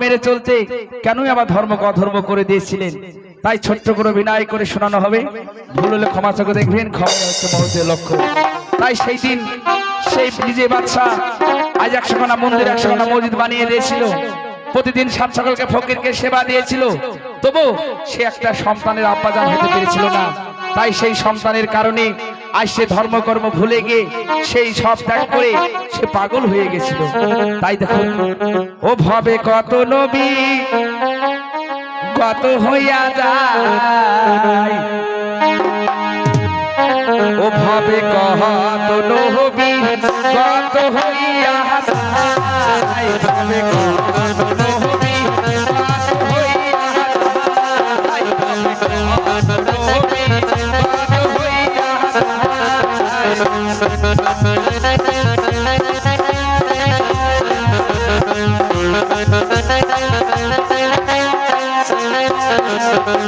মেরে চলতে কেনই আবার ধর্ম অধর্ম করে দিয়েছিলেন? তাই ছোট্ট করে বিনয় করে শোনানো হবে। ভুল হলে ক্ষমা চোখে দেখবেন লক্ষ্য। তাই সেই দিন সেই নিজে বাচ্চা আজ একশো খানা মন্দির একশো খানা মসজিদ বানিয়ে দিয়েছিল। প্রতিদিন সাত সকালকে ফকিরকে সেবা দিয়েছিল। তবু সে একটা সন্তানের আব্বাজান হতে পেরেছিল না। তাই সেই সন্তানের কারণে আজ সে ধর্মকর্ম ভুলে গিয়ে সেই সব ত্যাগ করে সে পাগল হয়ে গেছিল। তাই দেখো, ও ভবে কত নবী, কত হইয়া যায়। ও ভবে কত নবী, কত হইয়া যায়।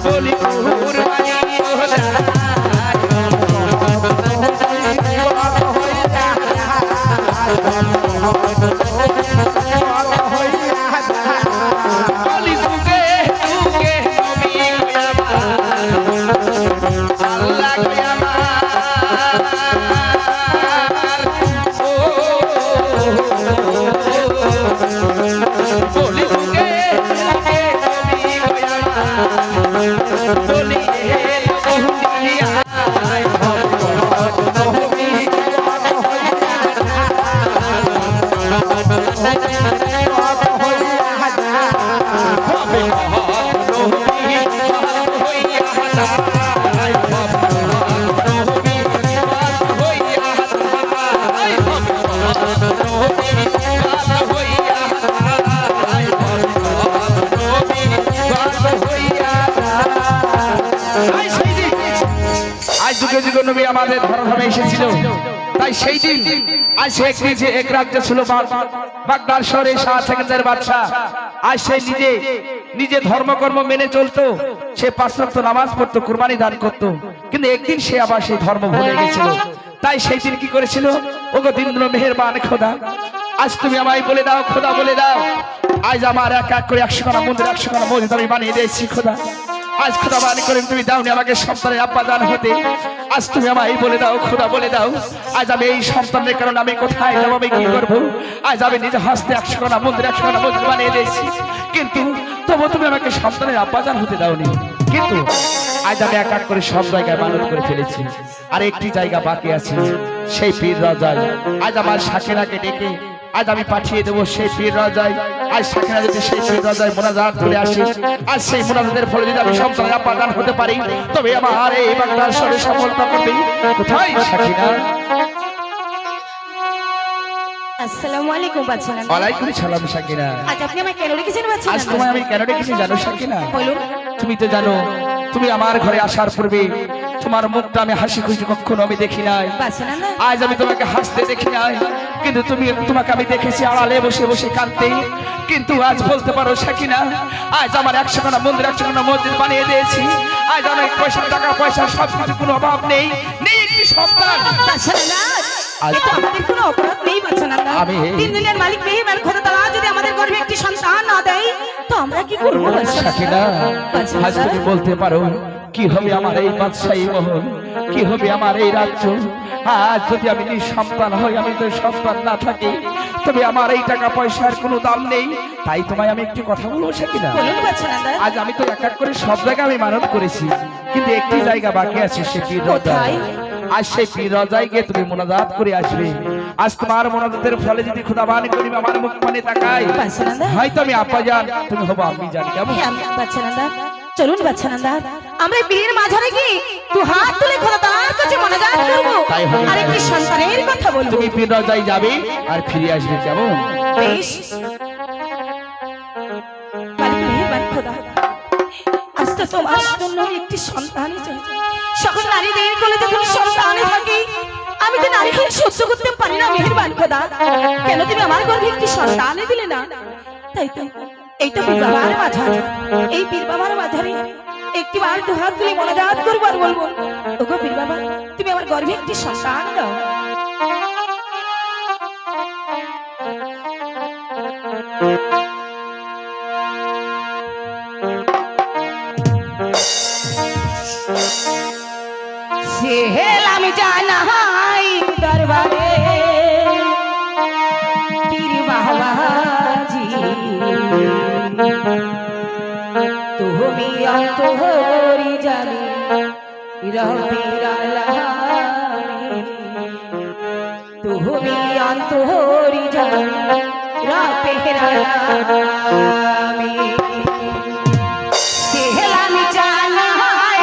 বলি যুগে যুগে নবী আমাদের এসেছিল। তাই সেই দিন আজ সে যে এক রাজ্য ছিল বাগ- বাগদার শহরে শাহ সেকেন্দার বাদশাহ। আজ সে নিজে নিজে ধর্মকর্ম মেনে চলতো, সে পাঁচ ওয়াক্ত নামাজ পড়তো, কুরবানি দান করত, কিন্তু একদিন সে আবার সেই ধর্ম ভুলে গেছিল। তাই সেই দিন কি করেছিল? ওগো দিন মেহেরবান, খোদা। আজ তুমি আমায় বলে দাও, খোদা বলে দাও। আজ আমার এক এক করে একশো খানা মন্দির, একশো খানা মসজিদ আমি বানিয়ে দিয়েছি, খোদা। আজ খোদা বানি করে তুমি দাওনি আমাকে সন্তানের আব্বা দান হতে। আজ তুমি আমায় বলে দাও, খোদা বলে দাও। আজ আমি এই সন্তানের কারণে আমি কোথায় যাব, আমি কি করব? আজ আমি নিজে হাসতে একশো খানা মন্দির, একশো খানা মন্দির বানিয়ে দিয়েছি। কিন্তু তবু তুমি আমাকে সন্তানের দান হতে দাওনি। কিন্তু আজ আমি এক এক করে সব জায়গায় মানত করে ফেলেছি। আর একটি জায়গা বাকি আছে, সেই পীর রাজায় আজ আমার সাকেরাকে ডেকে আজ আমি পাঠিয়ে দেবো সেই পীর রাজায়। আজ সাকিনা যদি সেই পীর রাজায় মোনাজাত করে আসে, আজ সেই মোনাজাতের ফলে যদি আমি সন্তানের আপাদান হতে পারি, তবে আমার এই বাংলার স্বরে সফলতা করবে। কোথায় সাকিনা আসসালামু আলাইকুম বাচ্চা ওয়ালাইকুম সালাম সাকিনা আজ আপনি আমায় কেন রেখেছেন বাচ্চা আজ তোমায় আমি কেন জানো বলুন। তুমি তো জানো তুমি আমার ঘরে আসার পূর্বে তোমার মুখটা আমি হাসি খুশি কখনো আমি দেখি নাই। আজ আমি তোমাকে হাসতে দেখি নাই। কিন্তু তুমি তোমাকে আমি দেখেছি আড়ালে বসে বসে কাঁদতে। কিন্তু আজ বলতে পারো সাকিনা আজ আমার একশো খানা মন্দির একশো খানা মসজিদ বানিয়ে দিয়েছি। আজ অনেক পয়সা টাকা পয়সা সব কিছু কোনো অভাব নেই। নেই একটি সন্তান। বাচ্চানন্দা আজ- এ আমাদের কোনো অপরাধ নেই বাচ্চানন্দা আমি- তিন দিনের মালিক মেহেরবান খোদা তাআলা যদি আমাদের গর্ভে একটি সন্তান না দেয় তো আমরা কি করব? সাকিনা আজ তুমি বলতে পারো কি হবে আমার এই বাদশাহী মহল? কি হবে আমার এই রাজ্য? আজ যদি আমি নিঃসন্তান হই আমি তো সন্তান না থাকি তবে আমার এই টাকা পয়সার কোনো দাম নেই। তাই তোমায় আমি একটি কথা বলব সাকিনা। আজ আমি তো এক এক করে সব জায়গায় আমি মানত করেছি কিন্তু একটি জায়গা বাকি আছে সে পীর কোথায়? আজ সেই পীর রজায় গিয়ে তুমি মোনাজাত করে আসবে। আজ তোমার মোনাজাতের ফলে যদি খুদাবান করি আমার মুখ মানে তাকাই হয়তো আমি আপা জান তুমি হব আমি জানি কেমন চলুন বাচ্চানন্দা আমরা বীরের মাঝারে কি দু হাত তুলে খোদা তার কাছে মনোজাত করব। আর একটি সন্তানের কথা বলব। তুমি পীর রজায় যাবে আর ফিরে আসবে কেমন বেশ। তোমার জন্য একটি সন্তানই চাই সকল নারীদের কোলে যখন সন্তানই থাকে, আমি তো নারী হয়ে সহ্য করতে পারি না, মেহেরবান খোদা, কেন তুমি আমার গর্ভে একটি সন্তানই দিলে না? তাই তো এই তো পীর বাবার মাঝার, এই পীর বাবার মাঝারে। একটি বার দু হাত তুলে মনোজাত করব আর বলব, ওগো পীর বাবা, তুমি আমার গর্ভে একটি সন্তান দাও। সেহেল তুমি অন্তরি জানি রবির আলামিন তুমি অন্তরি জানি রবির আমি জানাই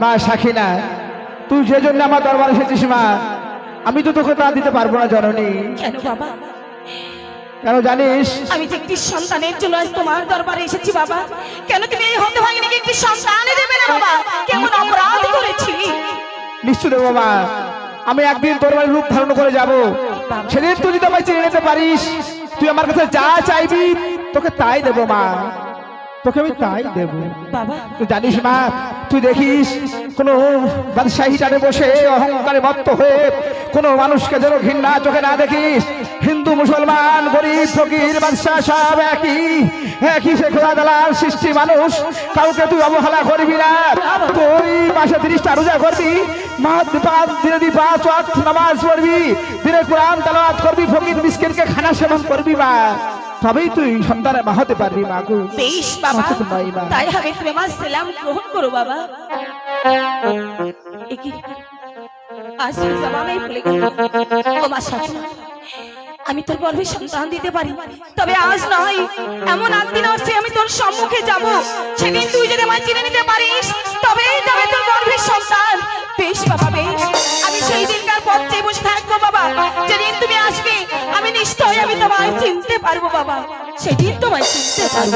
মা সাখিনা তুই যে জন্য আমার দরবারে এসেছিস মা। আমি তো তোকে তা দিতে পারব না জননী। কেন বাবা? কেন জানিস? আমি যে একটি সন্তানের জন্য আজ তোমার দরবারে এসেছি বাবা। কেন তুমি এই হতে ভাঙিনি একটি সন্তানই দেবে না বাবা। কেমন অপরাধ করেছি। নিশ্চয় দেবো মা। আমি একদিন তোর বাড়ির রূপ ধারণ করে যাব। সেদিন তুই যদি আমায় চিনে নিতে পারিস তুই আমার কাছে যা চাইবি তোকে তাই দেবো মা। তোকে আমি তাই দেবো। বাবা। তুই জানিস মা তুই দেখিস কোন বাদশাহী টানে বসে অহংকারে মত্ত হয়ে কোন মানুষকে যেন ঘৃণা চোখে না দেখিস। হিন্দু মুসলমান গরিব ফকির বাদশাহ সব একই একই সে খোলা দালার সৃষ্টি মানুষ। কাউকে তুই অবহেলা করবি না। তুই মাসে তিরিশটা রোজা করবি মা পাঁচ দিনে দি পাঁচ নামাজ পড়বি দিনে কোরআন তালাওয়াত করবি ফকির মিসকিনকে খানা সেবন করবি মা। তবেই তুই সন্তানের মা হতে পারবি মা গো। বেশ বাবা। তাই হবে তুমি আমার সালাম গ্রহণ করো বাবা। আজ আমি ভুলে গেলাম ও মা আমি তোর গর্ভে সন্তান দিতে পারি। তবে আজ নয় এমন একদিন আসছে আমি তোর সম্মুখে যাব। সেদিন তুই যদি আমায় চিনে নিতে পারিস তবেই যাবে তোর গর্ভের সন্তান। বেশ বাবা বেশ। আমি সেই দিনকার পথ চেয়ে বসে বাবা, যেদিন তুমি আসবে, আমি নিশ্চয়ই আমি তোমায় চিনতে পারব বাবা। সেদিন তোমায় চিনতে পারব।